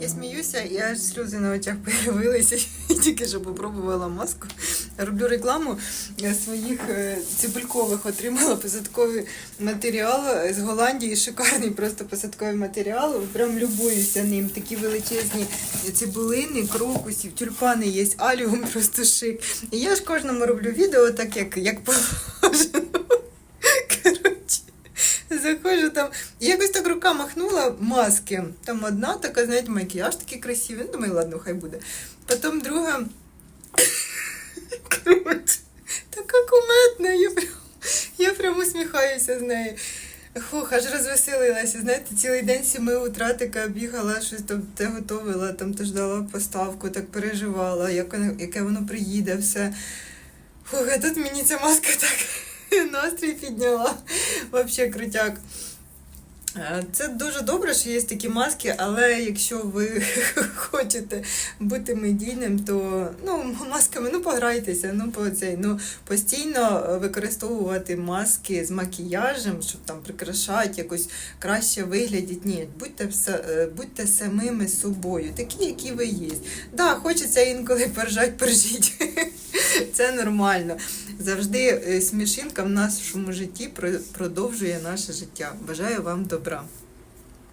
Я сміюся, і аж сльози на очах появилися. Тільки що попробувала маску. Роблю рекламу е, своїх е, цибулькових, отримала посадковий матеріал е, з Голландії. Шикарний просто посадковий матеріал. Прям любуюся ним. Такі величезні цибулини, крокусів, тюльпани є, аліум просто шик. І я ж кожному роблю відео, так як, як Заходжу там, якось так рука махнула маски. Там одна така, знаєте, макіяж такий красивий. Ну, думаю, ладно, хай буде. Потім друга. Така куметна, я прям, я прям усміхаюся з нею. Хух, аж розвеселилася. Знаєте, цілий день 7 утра така бігала, щось там те готувала, там то ждала поставку, так переживала, як яке воно приїде, все. Фух, а тут мені ця маска так настрій підняла. Взагалі крутяк. Е, Це дуже добре, що є такі маски, але якщо ви хочете бути медійним, то ну, масками ну, пограйтеся, ну, по цей, ну, постійно використовувати маски з макіяжем, щоб там прикрашати, якось краще виглядіть. Ні, будьте, все- е, будьте самими собою, такі, які ви є. Да, хочеться інколи поржать, поржіть. Це нормально. Завжди е, смішинка в нашому житті про- продовжує наше життя. Бажаю вам добра.